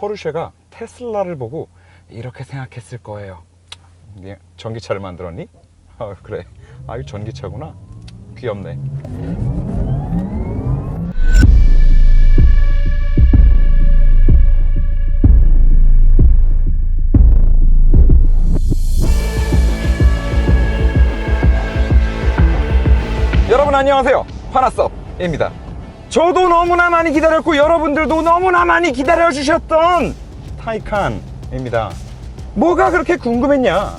포르쉐가 테슬라를 보고 이렇게 생각했을 거예요. 예, 전기차를 만들었니? 아, 그래. 아, 이 전기차구나. 귀엽네. 여러분 안녕하세요. 파나섭입니다. 저도 너무나 많이 기다렸고 여러분들도 너무나 많이 기다려 주셨던 타이칸입니다. 뭐가 그렇게 궁금했냐?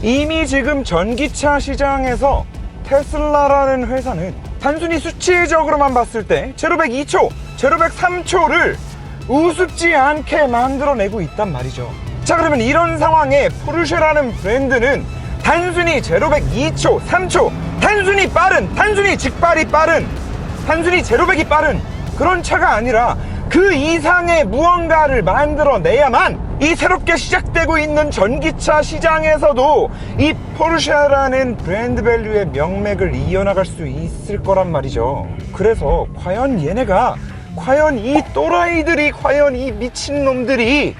이미 지금 전기차 시장에서 테슬라라는 회사는 단순히 수치적으로만 봤을 때 제로백 2초, 제로백 3초를 우습지 않게 만들어내고 있단 말이죠. 자, 그러면 이런 상황에 포르쉐라는 브랜드는 단순히 제로백 2초, 3초, 단순히 빠른, 단순히 직발이 빠른, 단순히 제로백이 빠른 그런 차가 아니라 그 이상의 무언가를 만들어내야만 이 새롭게 시작되고 있는 전기차 시장에서도 이 포르쉐라는 브랜드 밸류의 명맥을 이어나갈 수 있을 거란 말이죠. 그래서 과연 얘네가 과연 이 또라이들이 과연 이 미친놈들이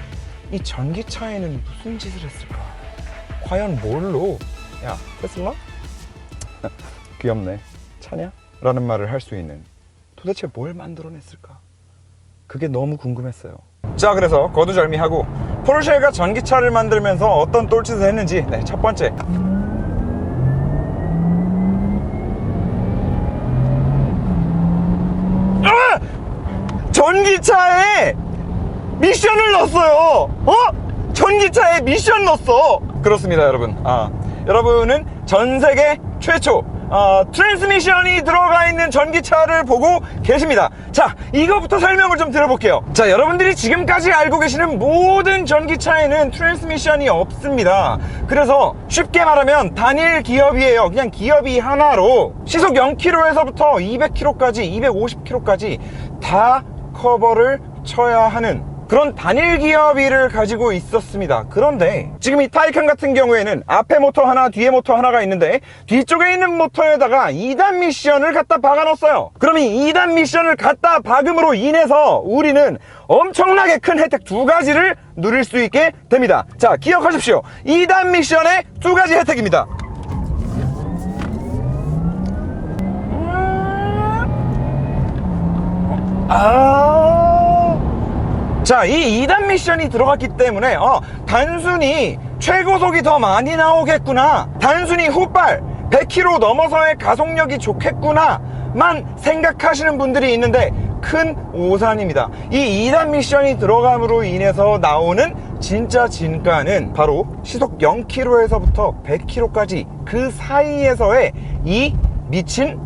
이 전기차에는 무슨 짓을 했을까? 과연 뭘로? 야, 테슬라? 귀엽네. 차냐? 라는 말을 할 수 있는 도대체 뭘 만들어냈을까? 그게 너무 궁금했어요. 자, 그래서 거두절미하고 포르쉐가 전기차를 만들면서 어떤 똘짓을 했는지 네, 첫 번째. 아! 전기차에 미션을 넣었어요. 어? 전기차에 미션 넣었어. 그렇습니다, 여러분. 아, 여러분은 전 세계 최초 어, 트랜스미션이 들어가 있는 전기차를 보고 계십니다. 자, 이거부터 설명을 좀 드려볼게요. 자, 여러분들이 지금까지 알고 계시는 모든 전기차에는 트랜스미션이 없습니다. 그래서 쉽게 말하면 단일 기업이에요. 그냥 기업이 하나로 시속 0km에서부터 200km까지, 250km까지 다 커버를 쳐야 하는 그런 단일 기업이를 가지고 있었습니다. 그런데 지금 이 타이칸 같은 경우에는 앞에 모터 하나, 뒤에 모터 하나가 있는데 뒤쪽에 있는 모터에다가 2단 미션을 갖다 박아 넣었어요. 그럼 이 2단 미션을 갖다 박음으로 인해서 우리는 엄청나게 큰 혜택 두 가지를 누릴 수 있게 됩니다. 자, 기억하십시오. 2단 미션의 두 가지 혜택입니다. 아. 자, 이 2단 미션이 들어갔기 때문에 어, 단순히 최고속이 더 많이 나오겠구나. 단순히 후발 100km 넘어서의 가속력이 좋겠구나 만 생각하시는 분들이 있는데 큰 오산입니다. 이 2단 미션이 들어감으로 인해서 나오는 진짜 진가는 바로 시속 0km에서부터 100km까지 그 사이에서의 이 미친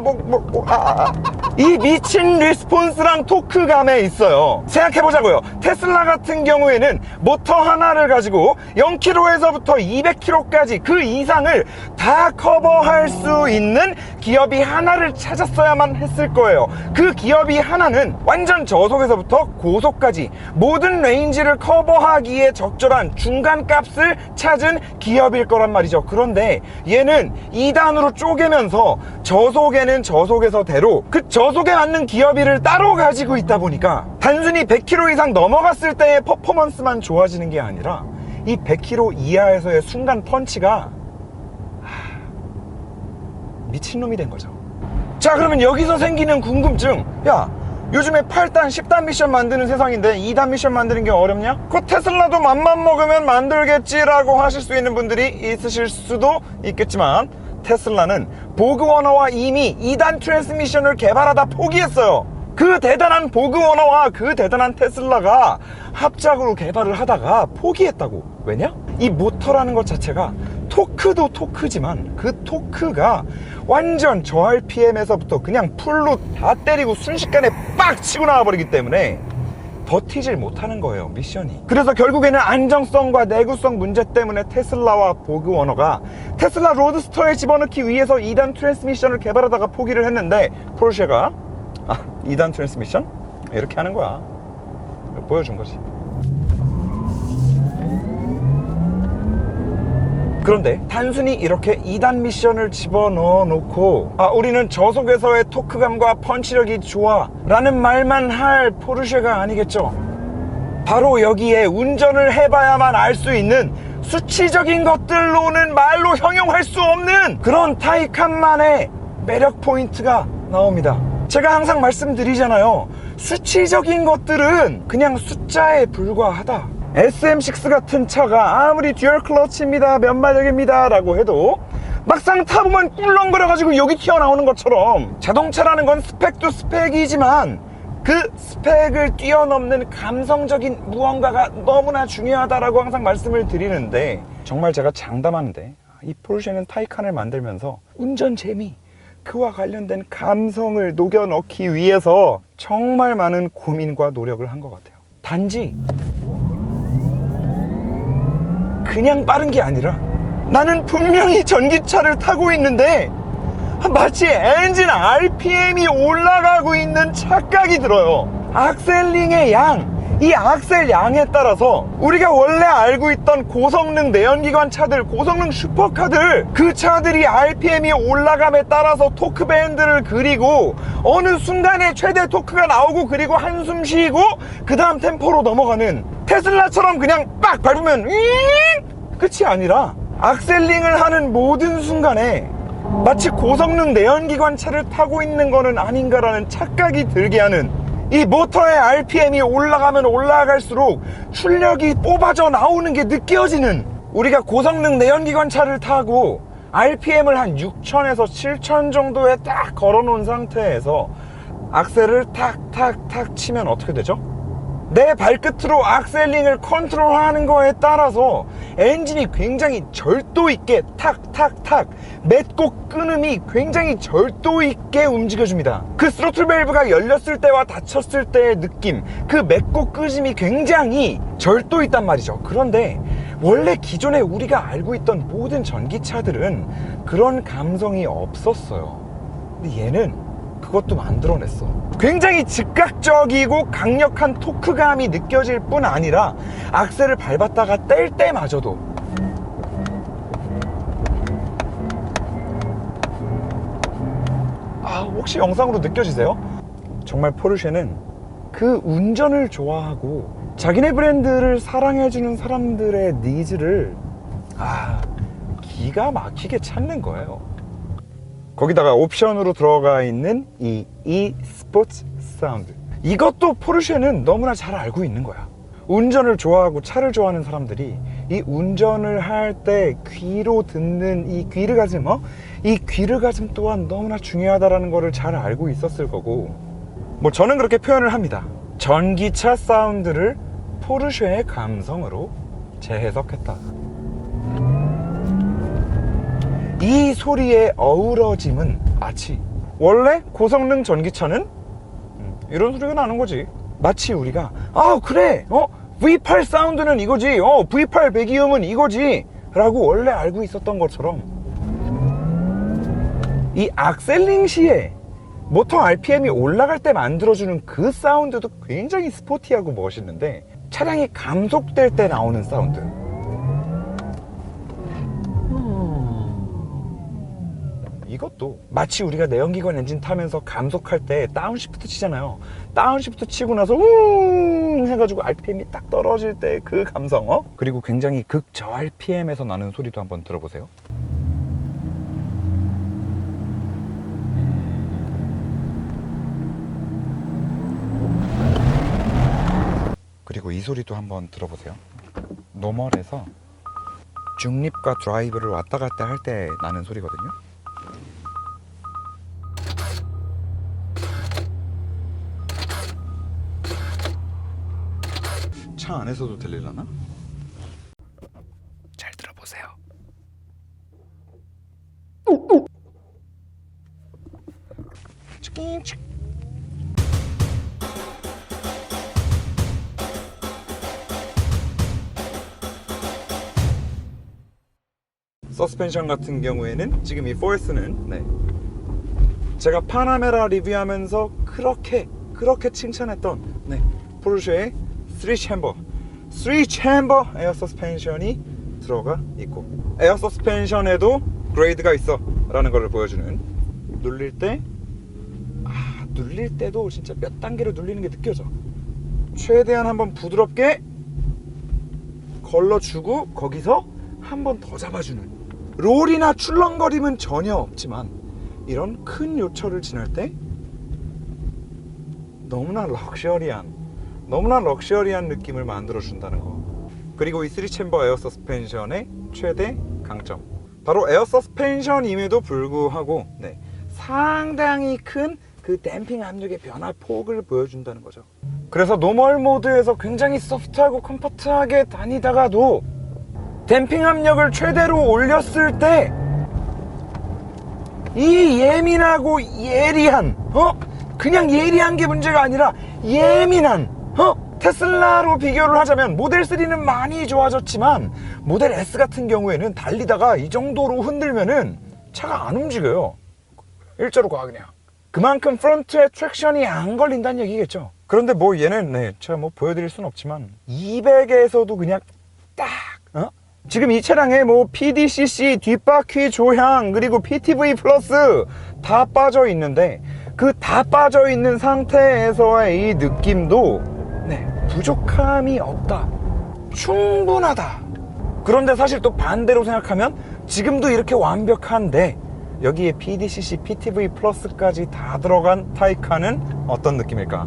뭐, 아, 아, 아. 이 미친 리스폰스랑 토크감에 있어요. 생각해보자고요. 테슬라 같은 경우에는 모터 하나를 가지고 0km에서부터 200km까지 그 이상을 다 커버할 수 있는 기업이 하나를 찾았어야만 했을 거예요. 그 기업이 하나는 완전 저속에서부터 고속까지 모든 레인지를 커버하기에 적절한 중간 값을 찾은 기업일 거란 말이죠. 그런데 얘는 2단으로 쪼개면서 저속에는 저속에서 대로 그 저속에 맞는 기업이를 따로 가지고 있다 보니까 단순히 100km 이상 넘어갔을 때의 퍼포먼스만 좋아지는 게 아니라 이 100km 이하에서의 순간 펀치가 하, 미친놈이 된 거죠. 자, 그러면 여기서 생기는 궁금증. 야, 요즘에 8단, 10단 미션 만드는 세상인데 2단 미션 만드는 게 어렵냐? 그 테슬라도 맘만 먹으면 만들겠지라고 하실 수 있는 분들이 있으실 수도 있겠지만 테슬라는 보그 워너와 이미 2단 트랜스미션을 개발하다 포기했어요. 그 대단한 보그 워너와 그 대단한 테슬라가 합작으로 개발을 하다가 포기했다고. 왜냐? 이 모터라는 것 자체가 토크도 토크지만 그 토크가 완전 저 RPM에서부터 그냥 풀로 다 때리고 순식간에 빡 치고 나와버리기 때문에 버티질 못하는 거예요 미션이. 그래서 결국에는 안정성과 내구성 문제 때문에 테슬라와 보그 워너가 테슬라 로드스터에 집어넣기 위해서 2단 트랜스미션을 개발하다가 포기를 했는데 포르쉐가 아 2단 트랜스미션? 이렇게 하는 거야. 보여준 거지 그런데 단순히 이렇게 2단 미션을 집어넣어 놓고 아 우리는 저속에서의 토크감과 펀치력이 좋아 라는 말만 할 포르쉐가 아니겠죠 바로 여기에 운전을 해봐야만 알 수 있는 수치적인 것들로는 말로 형용할 수 없는 그런 타이칸만의 매력 포인트가 나옵니다. 제가 항상 말씀드리잖아요. 수치적인 것들은 그냥 숫자에 불과하다. SM6 같은 차가 아무리 듀얼 클러치입니다, 면마력입니다 라고 해도 막상 타보면 꿀렁거려가지고 여기 튀어나오는 것처럼 자동차라는 건 스펙도 스펙이지만 그 스펙을 뛰어넘는 감성적인 무언가가 너무나 중요하다라고 항상 말씀을 드리는데 정말 제가 장담하는데 이 포르쉐는 타이칸을 만들면서 운전 재미 그와 관련된 감성을 녹여 넣기 위해서 정말 많은 고민과 노력을 한 것 같아요. 단지 그냥 빠른 게 아니라 나는 분명히 전기차를 타고 있는데 마치 엔진 RPM이 올라가고 있는 착각이 들어요. 악셀링의 양, 이 악셀 양에 따라서 우리가 원래 알고 있던 고성능 내연기관 차들, 고성능 슈퍼카들, 그 차들이 RPM이 올라감에 따라서 토크 밴드를 그리고 어느 순간에 최대 토크가 나오고 그리고 한숨 쉬고 그 다음 템포로 넘어가는 테슬라처럼 그냥 빡 밟으면 윙! 끝이 아니라 악셀링을 하는 모든 순간에 마치 고성능 내연기관 차를 타고 있는 거는 아닌가라는 착각이 들게 하는 이 모터의 RPM이 올라가면 올라갈수록 출력이 뽑아져 나오는 게 느껴지는 우리가 고성능 내연기관 차를 타고 RPM을 한 6천에서 7천 정도에 딱 걸어 놓은 상태에서 악셀을 탁탁탁 치면 어떻게 되죠? 내 발끝으로 악셀링을 컨트롤하는 거에 따라서 엔진이 굉장히 절도 있게 탁탁탁 맺고 끊음이 굉장히 절도 있게 움직여줍니다. 그 스로틀 밸브가 열렸을 때와 닫혔을 때의 느낌, 그 맺고 끄짐이 굉장히 절도 있단 말이죠. 그런데 원래 기존에 우리가 알고 있던 모든 전기차들은 그런 감성이 없었어요. 근데 얘는 그것도 만들어냈어. 굉장히 즉각적이고 강력한 토크감이 느껴질 뿐 아니라 악셀을 밟았다가 뗄 때마저도 아, 혹시 영상으로 느껴지세요? 정말 포르쉐는 그 운전을 좋아하고 자기네 브랜드를 사랑해주는 사람들의 니즈를 아, 기가 막히게 찾는 거예요. 거기다가 옵션으로 들어가 있는 이 e스포츠 사운드. 이것도 포르쉐는 너무나 잘 알고 있는 거야. 운전을 좋아하고 차를 좋아하는 사람들이 이 운전을 할 때 귀로 듣는 이 귀르가즘 어? 이 귀르가즘 또한 너무나 중요하다라는 거를 잘 알고 있었을 거고. 뭐 저는 그렇게 표현을 합니다. 전기차 사운드를 포르쉐의 감성으로 재해석했다 이 소리의 어우러짐은 마치 원래 고성능 전기차는 음, 이런 소리가 나는 거지. 마치 우리가 아 그래. 어? V8 사운드는 이거지. 어 V8 배기음은 이거지. 라고 원래 알고 있었던 것처럼 이 악셀링 시에 모터 RPM이 올라갈 때 만들어주는 그 사운드도 굉장히 스포티하고 멋있는데 차량이 감속될 때 나오는 사운드 이것도 마치 우리가 내연기관 엔진 타면서 감속할 때 다운시프트 치잖아요. 다운시프트 치고 나서 웅 해가지고 RPM이 딱 떨어질 때 그 감성, 어? 그리고 굉장히 극저 RPM에서 나는 소리도 한번 들어보세요. 그리고 이 소리도 한번 들어보세요. 노멀에서 중립과 드라이브를 왔다 갔다 할 때 나는 소리거든요. 차 안에서도 들리려나? 잘 들어보세요. 치킨치. 서스펜션 같은 경우에는 지금 이 4S는 네. 제가 파나메라 리뷰하면서 그렇게 그렇게 칭찬했던 네, 포르쉐의 3 챔버 3 챔버 에어 서스펜션이 들어가 있고 에어 서스펜션에도 그레이드가 있어 라는 걸 보여주는. 눌릴 때 아, 눌릴 때도 진짜 몇 단계로 눌리는 게 느껴져. 최대한 한번 부드럽게 걸러주고 거기서 한 번 더 잡아주는. 롤이나 출렁거림은 전혀 없지만 이런 큰 요철을 지날 때 너무나 럭셔리한 너무나 럭셔리한 느낌을 만들어 준다는 거. 그리고 이 3챔버 에어 서스펜션의 최대 강점. 바로 에어 서스펜션임에도 불구하고 네, 상당히 큰 그 댐핑 압력의 변화 폭을 보여준다는 거죠. 그래서 노멀 모드에서 굉장히 소프트하고 컴포트하게 다니다가도 댐핑 압력을 최대로 올렸을 때 이 예민하고 예리한 어? 그냥 예리한 게 문제가 아니라 예민한 어? 테슬라로 비교를 하자면 모델 3는 많이 좋아졌지만 모델 S 같은 경우에는 달리다가 이 정도로 흔들면은 차가 안 움직여요. 일자로 가 그냥. 그만큼 프론트에 트랙션이 안 걸린다는 얘기겠죠. 그런데 뭐 얘는 네 제가 뭐 보여드릴 순 없지만 200에서도 그냥 딱 어? 지금 이 차량에 뭐 PDCC 뒷바퀴 조향 그리고 PTV 플러스 다 빠져 있는데 그 다 빠져 있는 상태에서의 이 느낌도 네 부족함이 없다 충분하다 그런데 사실 또 반대로 생각하면 지금도 이렇게 완벽한데 여기에 PDCC PTV 플러스까지 다 들어간 타이칸은 어떤 느낌일까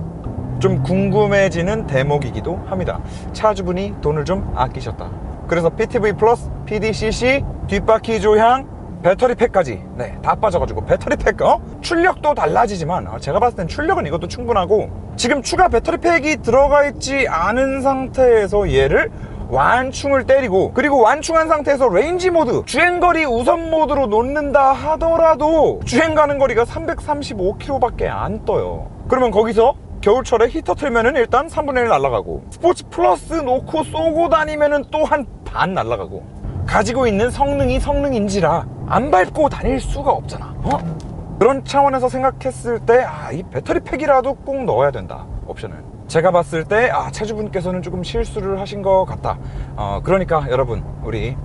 좀 궁금해지는 대목이기도 합니다. 차주분이 돈을 좀 아끼셨다. 그래서 PTV 플러스, PDCC, 뒷바퀴 조향, 배터리 팩까지 네, 다 빠져가지고 배터리 팩 어? 출력도 달라지지만 어, 제가 봤을 땐 출력은 이것도 충분하고 지금 추가 배터리 팩이 들어가 있지 않은 상태에서 얘를 완충을 때리고 그리고 완충한 상태에서 레인지 모드 주행거리 우선 모드로 놓는다 하더라도 주행 가는 거리가 335km밖에 안 떠요 그러면 거기서 겨울철에 히터 틀면은 일단 3분의 1 날아가고 스포츠 플러스 놓고 쏘고 다니면은 또 한 반 날아가고 가지고 있는 성능이 성능인지라 안 밟고 다닐 수가 없잖아. 어? 그런 차원에서 생각했을 때 아 이 배터리 팩이라도 꼭 넣어야 된다 옵션을. 제가 봤을 때 아, 차주분께서는 조금 실수를 하신 것 같다. 어, 그러니까 여러분 우리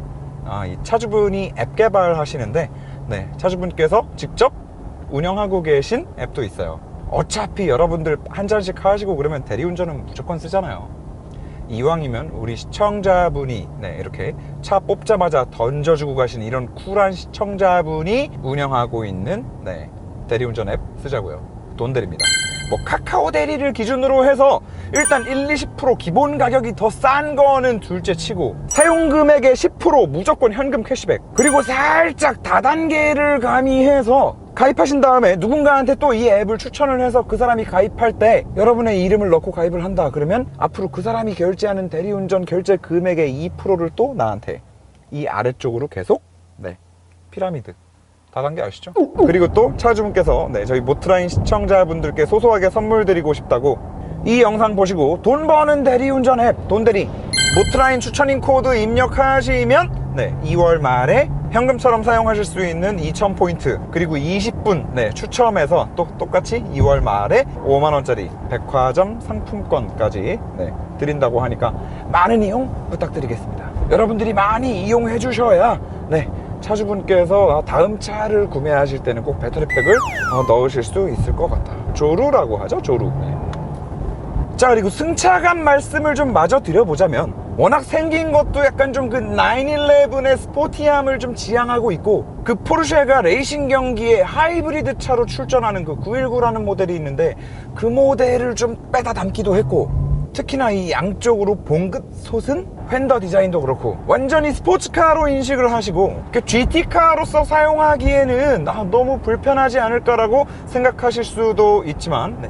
아, 이 차주분이 앱 개발하시는데 네, 차주분께서 직접 운영하고 계신 앱도 있어요. 어차피 여러분들 한 잔씩 하시고 그러면 대리운전은 무조건 쓰잖아요 이왕이면 우리 시청자분이 네, 이렇게 차 뽑자마자 던져주고 가신 이런 쿨한 시청자분이 운영하고 있는 네, 대리운전 앱 쓰자고요. 돈 드립니다. 뭐 카카오 대리를 기준으로 해서 일단 1, 20% 기본 가격이 더 싼 거는 둘째 치고 사용 금액의 10% 무조건 현금 캐시백. 그리고 살짝 다단계를 가미해서 가입하신 다음에 누군가한테 또 이 앱을 추천을 해서 그 사람이 가입할 때 여러분의 이름을 넣고 가입을 한다 그러면 앞으로 그 사람이 결제하는 대리운전 결제 금액의 2%를 또 나한테 이 아래쪽으로 계속 네 피라미드 다단계 아시죠? 그리고 또 차주분께서 네, 저희 모트라인 시청자분들께 소소하게 선물 드리고 싶다고 이 영상 보시고 돈 버는 대리운전 앱 돈대리 모트라인 추천인 코드 입력하시면 네, 2월 말에 현금처럼 사용하실 수 있는 2000포인트 그리고 20분 네, 추첨해서 또 똑같이 2월 말에 5만원짜리 백화점 상품권까지 네, 드린다고 하니까 많은 이용 부탁드리겠습니다. 여러분들이 많이 이용해 주셔야 네, 차주분께서 다음 차를 구매하실 때는 꼭 배터리팩을 어, 넣으실 수 있을 것 같다 조루라고 하죠 조루. 네. 자 그리고 승차감 말씀을 좀 마저 드려보자면 워낙 생긴 것도 약간 좀 그 911의 스포티함을 좀 지향하고 있고 그 포르쉐가 레이싱 경기에 하이브리드 차로 출전하는 그 919라는 모델이 있는데 그 모델을 좀 빼다 담기도 했고 특히나 이 양쪽으로 봉긋 솟은 휀더 디자인도 그렇고 완전히 스포츠카로 인식을 하시고 그 GT카로서 사용하기에는 아, 너무 불편하지 않을까라고 생각하실 수도 있지만 네,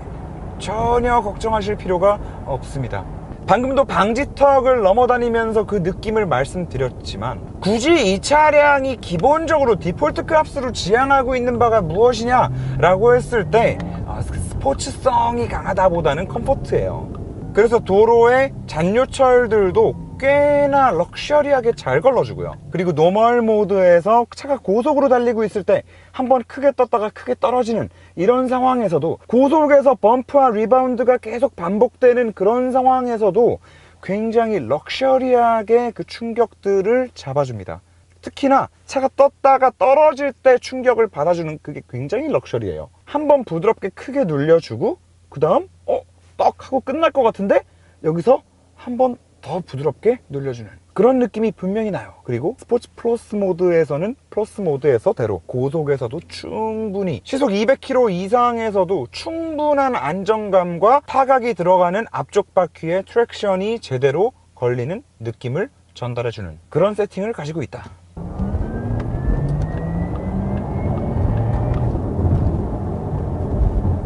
전혀 걱정하실 필요가 없습니다. 방금도 방지턱을 넘어다니면서 그 느낌을 말씀드렸지만 굳이 이 차량이 기본적으로 디폴트 값으로 지향하고 있는 바가 무엇이냐 라고 했을 때 아, 그 스포츠성이 강하다보다는 컴포트예요. 그래서 도로의 잔요철들도 꽤나 럭셔리하게 잘 걸러주고요. 그리고 노멀 모드에서 차가 고속으로 달리고 있을 때 한번 크게 떴다가 크게 떨어지는 이런 상황에서도 고속에서 범프와 리바운드가 계속 반복되는 그런 상황에서도 굉장히 럭셔리하게 그 충격들을 잡아줍니다. 특히나 차가 떴다가 떨어질 때 충격을 받아주는 그게 굉장히 럭셔리해요. 한번 부드럽게 크게 눌려주고 그 다음 어? 떡 하고 끝날 것 같은데 여기서 한번 더 부드럽게 눌려주는 그런 느낌이 분명히 나요. 그리고 스포츠 플러스 모드에서는 플러스 모드에서대로 고속에서도 충분히 시속 200km 이상에서도 충분한 안정감과 타각이 들어가는 앞쪽 바퀴에 트랙션이 제대로 걸리는 느낌을 전달해주는 그런 세팅을 가지고 있다.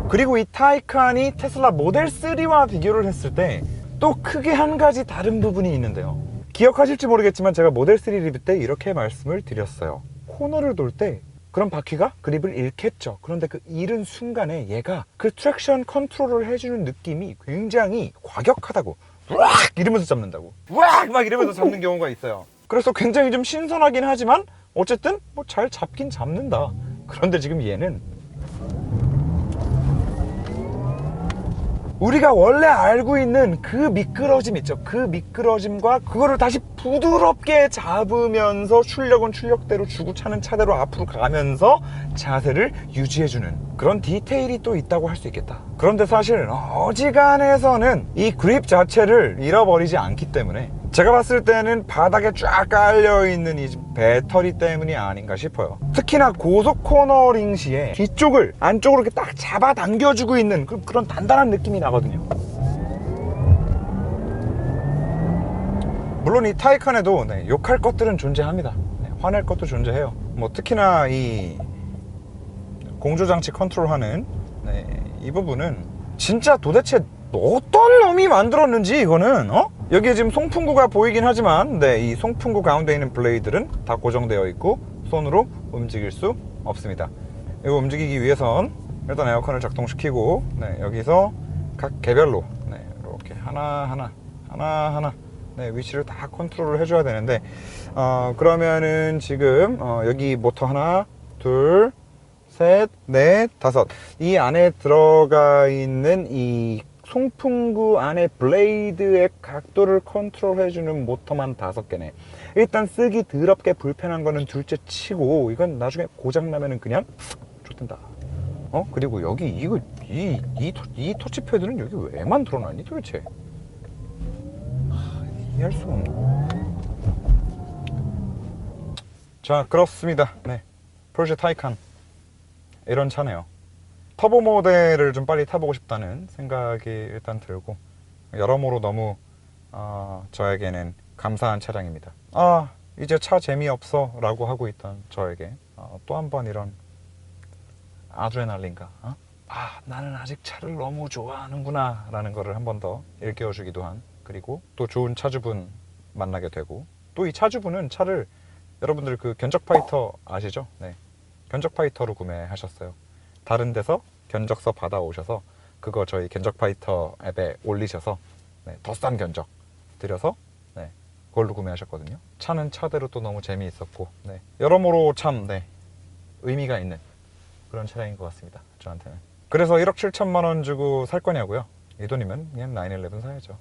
그리고 이 타이칸이 테슬라 모델 3와 비교를 했을 때 또 크게 한 가지 다른 부분이 있는데요. 기억하실지 모르겠지만 제가 모델 3 리뷰 때 이렇게 말씀을 드렸어요. 코너를 돌 때 그런 바퀴가 그립을 잃겠죠. 그런데 그 잃은 순간에 얘가 그 트랙션 컨트롤을 해주는 느낌이 굉장히 과격하다고. 왁! 이러면서 잡는다고. 왁! 막 이러면서 잡는 경우가 있어요. 그래서 굉장히 좀 신선하긴 하지만 어쨌든 뭐 잘 잡긴 잡는다. 그런데 지금 얘는 우리가 원래 알고 있는 그 미끄러짐 있죠. 그 미끄러짐과 그거를 다시 부드럽게 잡으면서 출력은 출력대로 주고 차는 차대로 앞으로 가면서 자세를 유지해주는 그런 디테일이 또 있다고 할 수 있겠다. 그런데 사실 어지간해서는 이 그립 자체를 잃어버리지 않기 때문에 제가 봤을 때는 바닥에 쫙 깔려있는 이 배터리 때문이 아닌가 싶어요. 특히나 고속 코너링 시에 뒤쪽을 안쪽으로 이렇게 딱 잡아당겨주고 있는 그- 그런 단단한 느낌이 나거든요. 물론 이 타이칸에도 네, 욕할 것들은 존재합니다. 네, 화낼 것도 존재해요. 뭐 특히나 이 공조장치 컨트롤하는 네, 이 부분은 진짜 도대체 어떤 놈이 만들었는지 이거는 어? 여기에 지금 송풍구가 보이긴 하지만 네, 이 송풍구 가운데 있는 블레이드는 다 고정되어 있고 손으로 움직일 수 없습니다. 이거 움직이기 위해선 일단 에어컨을 작동시키고 네, 여기서 각 개별로 네, 이렇게 하나 하나 하나 하나 네, 위치를 다 컨트롤을 해줘야 되는데 어, 그러면은 지금 어, 여기 모터 하나 둘 셋, 넷, 다섯. 이 안에 들어가 있는 이 송풍구 안에 블레이드의 각도를 컨트롤해주는 모터만 다섯 개네. 일단 쓰기 더럽게 불편한 거는 둘째 치고 이건 나중에 고장 나면은 그냥 좋된다. 어 그리고 여기 이거 이, 이, 토- 이 터치 패드는 여기 왜 만들어놨니 도대체? 하, 이해할 수가 없네. 자 그렇습니다. 네, 포르쉐 타이칸. 이런 차네요. 터보 모델을 좀 빨리 타보고 싶다는 생각이 일단 들고 여러모로 너무 어, 저에게는 감사한 차량입니다. 아 이제 차 재미없어 라고 하고 있던 저에게 어, 또한 번 이런 아드레날린과 어? 아 나는 아직 차를 너무 좋아하는구나 라는 거를 한 번 더 일깨워 주기도 한 그리고 또 좋은 차주분 만나게 되고 또 이 차주분은 차를 여러분들 그 견적 파이터 아시죠? 네. 견적 파이터로 구매하셨어요. 다른 데서 견적서 받아오셔서 그거 저희 견적 파이터 앱에 올리셔서 네, 더싼 견적 드려서 네, 그걸로 구매하셨거든요. 차는 차대로 또 너무 재미있었고 네, 여러모로 참 네, 의미가 있는 그런 차량인 것 같습니다. 저한테는. 그래서 1억 7천만 원 주고 살 거냐고요? 이 돈이면 그냥 911 사야죠.